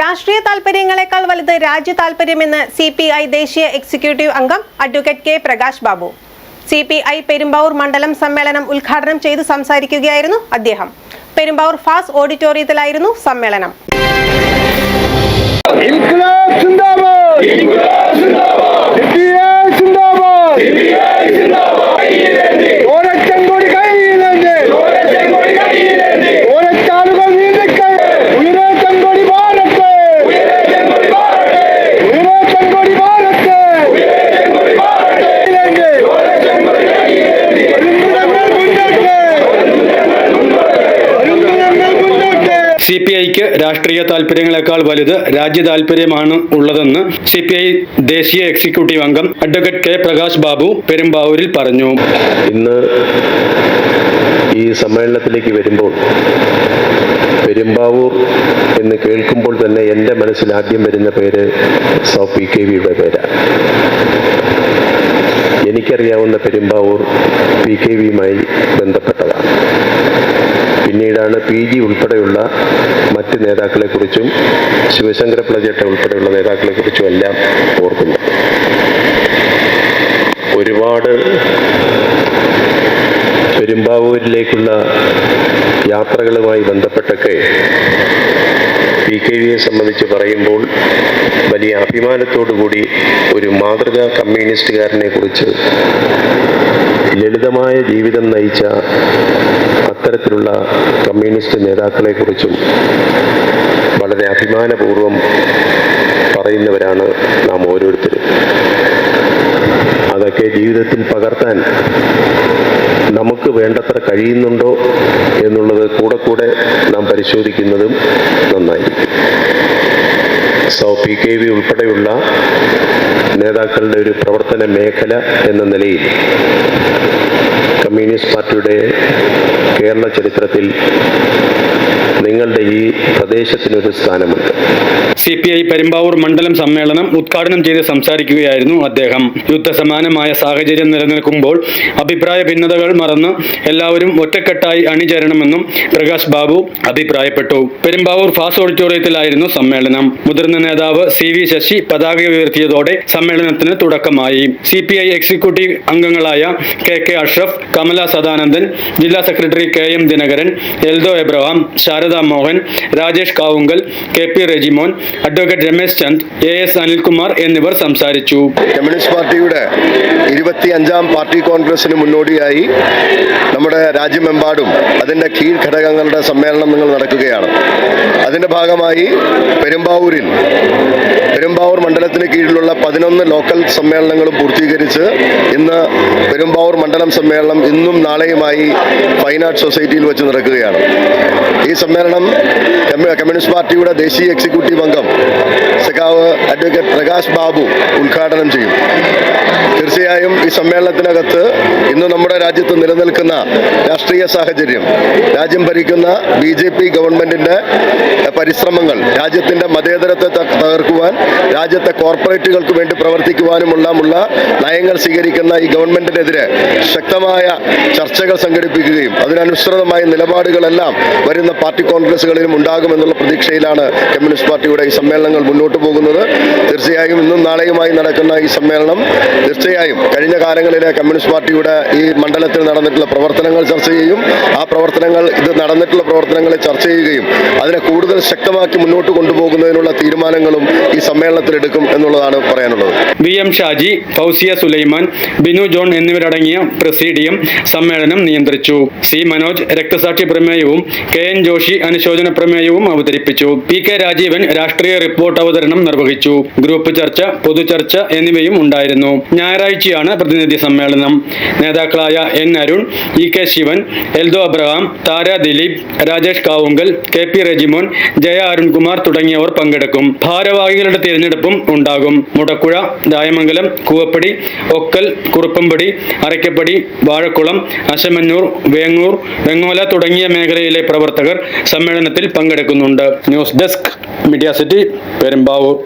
രാഷ്ട്രീയ താൽപര്യങ്ങളെക്കാൾ വലുത് രാജ്യ താൽപര്യമെന്ന് സി പി ഐ ദേശീയ എക്സിക്യൂട്ടീവ് അംഗം advocate K Prakash Babu. C P I Perumbavoor മണ്ഡലം സമ്മേളനം ഉദ്ഘാടനം ചെയ്ത് സംസാരിക്കുകയായിരുന്നു അദ്ദേഹം. പെരുമ്പാവൂർ ഫാസ് ഓഡിറ്റോറിയത്തിലായിരുന്നു സമ്മേളനം. രാഷ്ട്രീയ താൽപര്യങ്ങളെക്കാൾ വലുത് രാജ്യ താൽപര്യമാണ് ഉള്ളതെന്ന് സി ദേശീയ എക്സിക്യൂട്ടീവ് അംഗം അഡ്വക്കേറ്റ് കെ പ്രകാശ് ബാബു പെരുമ്പാവൂരിൽ പറഞ്ഞു. ഇന്ന് ഈ സമ്മേളനത്തിലേക്ക് വരുമ്പോൾ പെരുമ്പാവൂർ എന്ന് കേൾക്കുമ്പോൾ തന്നെ എന്റെ മനസ്സിൽ ആദ്യം വരുന്ന പേര് സോ പി കെ വിയുടെ പേരാണ് എനിക്കറിയാവുന്ന പെരുമ്പാവൂർ പി കെ വിയുമായി ബന്ധപ്പെട്ടതാണ്. പിന്നീടാണ് പി ജി ഉൾപ്പെടെയുള്ള മറ്റ് നേതാക്കളെക്കുറിച്ചും ശിവശങ്കര പ്ലജേട്ട ഉൾപ്പെടെയുള്ള നേതാക്കളെക്കുറിച്ചും എല്ലാം ഓർക്കുന്നു. ഒരുപാട് പെരുമ്പാവൂരിലേക്കുള്ള യാത്രകളുമായി ബന്ധപ്പെട്ടൊക്കെ പി കെ വിയെ സംബന്ധിച്ച് പറയുമ്പോൾ വലിയ അഭിമാനത്തോടുകൂടി ഒരു മാതൃകാ കമ്മ്യൂണിസ്റ്റുകാരനെ കുറിച്ച് ലളിതമായ ജീവിതം നയിച്ച അത്തരത്തിലുള്ള കമ്മ്യൂണിസ്റ്റ് നേതാക്കളെക്കുറിച്ചും വളരെ അഭിമാനപൂർവം പറയുന്നവരാണ് നാം ഓരോരുത്തരും. അതൊക്കെ ജീവിതത്തിൽ പകർത്താൻ നമുക്ക് വേണ്ടത്ര കഴിയുന്നുണ്ടോ എന്നുള്ളത് കൂടെ കൂടെ നാം പരിശോധിക്കുന്നതും നന്നായിരിക്കും. സോ പി കെ വി ഉൾപ്പെടെയുള്ള നേതാക്കളുടെ ഒരു പ്രവർത്തന മേഖല എന്ന നിലയിൽ കമ്മ്യൂണിസ്റ്റ് പാർട്ടിയുടെ കേരള ചരിത്രത്തിൽ നിങ്ങളുടെ ഈ പ്രദേശത്തിനൊരു സ്ഥാനമുണ്ട്. സി പി ഐ പെരുമ്പാവൂർ മണ്ഡലം സമ്മേളനം ഉദ്ഘാടനം ചെയ്ത് സംസാരിക്കുകയായിരുന്നു അദ്ദേഹം. യുദ്ധസമാനമായ സാഹചര്യം നിലനിൽക്കുമ്പോൾ അഭിപ്രായ ഭിന്നതകൾ മറന്ന് എല്ലാവരും ഒറ്റക്കെട്ടായി അണിചേരണമെന്നും പ്രകാശ് ബാബു അഭിപ്രായപ്പെട്ടു. പെരുമ്പാവൂർ ഫാസ് ഓഡിറ്റോറിയത്തിലായിരുന്നു സമ്മേളനം. മുതിർന്ന നേതാവ് സി വി ശശി പതാക ഉയർത്തിയതോടെ സമ്മേളനത്തിന് തുടക്കമായി. സി പി ഐ എക്സിക്യൂട്ടീവ് അംഗങ്ങളായ കെ കെ അഷ്റഫ് കമല സദാനന്ദൻ ജില്ലാ secretary K M Dinakaran Eldho Abraham Sharada Mohan Rajesh Kavungal K P Rejimon advocate Ramesh Chand A S Anilkumar എന്നിവർ സംസാരിച്ചു. കമ്മ്യൂണിസ്റ്റ് പാർട്ടിയുടെ ഇരുപത്തി അഞ്ചാം പാർട്ടി കോൺഗ്രസിന് മുന്നോടിയായി നമ്മുടെ രാജ്യമെമ്പാടും അതിന്റെ കീഴ്ഘടകങ്ങളുടെ സമ്മേളനം നിങ്ങൾ നടക്കുകയാണ്. അതിന്റെ ഭാഗമായി പെരുമ്പാവൂരിൽ പെരുമ്പാവൂർ മണ്ഡലത്തിന് കീഴിലുള്ള പതിനൊന്ന് ലോക്കൽ സമ്മേളനങ്ങളും പൂർത്തീകരിച്ച് ഇന്ന് പെരുമ്പാവൂർ മണ്ഡലം സമ്മേളനം ഇന്നും നാളെയുമായി ഫൈൻ ആർട്ട് സൊസൈറ്റിയിൽ വെച്ച് നടക്കുകയാണ്. ഈ സമ്മേളനം കമ്മ്യൂ- കമ്മ്യൂണിസ്റ്റ് പാർട്ടിയുടെ ദേശീയ എക്സിക്യൂട്ടീവ് അംഗം സഖാവ് അഡ്വക്കേറ്റ് പ്രകാശ് ബാബു ഉദ്ഘാടനം ചെയ്യും. തീർച്ചയായും ഈ സമ്മേളനത്തിനകത്ത് ഇന്ന് നമ്മുടെ രാജ്യത്ത് നിലനിൽക്കുന്ന രാഷ്ട്രീയ സാഹചര്യം രാജ്യം ഭരിക്കുന്ന ബി ജെ പി ഗവൺമെന്റിന്റെ പരിശ്രമങ്ങൾ രാജ്യത്തിന്റെ മതേതരത്തെ രാജ്യത്തെ കോർപ്പറേറ്റുകൾക്ക് വേണ്ടി പ്രവർത്തിക്കുവാനുമുള്ള ഉള്ള നയങ്ങൾ സ്വീകരിക്കുന്ന ഈ ഗവൺമെന്റിനെതിരെ ശക്തമായ ചർച്ചകൾ സംഘടിപ്പിക്കുകയും അതിനനുസൃതമായ നിലപാടുകളെല്ലാം വരുന്ന പാർട്ടി കോൺഗ്രസുകളിലും ഉണ്ടാകുമെന്നുള്ള പ്രതീക്ഷയിലാണ് കമ്മ്യൂണിസ്റ്റ് പാർട്ടിയുടെ ഈ സമ്മേളനങ്ങൾ മുന്നോട്ട് പോകുന്നത്. തീർച്ചയായും ഇന്നും നാളെയുമായി നടക്കുന്ന ഈ സമ്മേളനം തീർച്ചയായും കഴിഞ്ഞ കാലങ്ങളിലെ കമ്മ്യൂണിസ്റ്റ് പാർട്ടിയുടെ ഈ മണ്ഡലത്തിൽ നടന്നിട്ടുള്ള പ്രവർത്തനങ്ങൾ ചർച്ച ചെയ്യും. ആ പ്രവർത്തനങ്ങൾ ഇത് നടന്നിട്ടുള്ള പ്രവർത്തനങ്ങളെ ചർച്ച ചെയ്യുകയും അതിനെ കൂടുതൽ ശക്തമാക്കി മുന്നോട്ട് കൊണ്ടുപോകുന്നതിനുള്ള തീരുമാനങ്ങളും ഈ സമ്മേളനത്തിൽ എടുക്കും എന്നുള്ളതാണ് പറയാനുള്ളത്. വി എം ഷാജി ഫൗസിയ സുലൈമാൻ ബിനു ജോൺ എന്നിവരടങ്ങിയ പ്രസിഡിയം സമ്മേളനം നിയന്ത്രിച്ചു. സി മനോജ് രക്തസാക്ഷി പ്രമേയവും കെ എൻ ജോഷി അനുശോചന പ്രമേയവും അവതരിപ്പിച്ചു. പി കെ രാജീവൻ രാഷ്ട്രീയ റിപ്പോർട്ട് അവതരണം നിർവഹിച്ചു. ഗ്രൂപ്പ് ചർച്ച പൊതുചർച്ച എന്നിവയും ഉണ്ടായിരുന്നു. ഞായറാഴ്ചയാണ് പ്രതിനിധി സമ്മേളനം. നേതാക്കളായ N Arun E K Sivan Eldho Abraham Thara Dileep Rajesh Kavungal K P Rejimon Jaya Arunkumar തുടങ്ങിയവർ പങ്കെടുക്കും. ഭാരവാഹികളുടെ തിരഞ്ഞെടുപ്പും ഉണ്ടാകും. മുടക്കുഴ ദായമംഗലം കൂവപ്പടി ഒക്കൽ കുറുപ്പമ്പടി അരക്കപ്പടി വാഴക്കുളം അശമന്നൂർ വേങ്ങൂർ വെങ്ങോല തുടങ്ങിയ മേഖലയിലെ പ്രവർത്തകർ സമ്മേളനത്തിൽ പങ്കെടുക്കുന്നുണ്ട്. News desk media city Perumbavoor.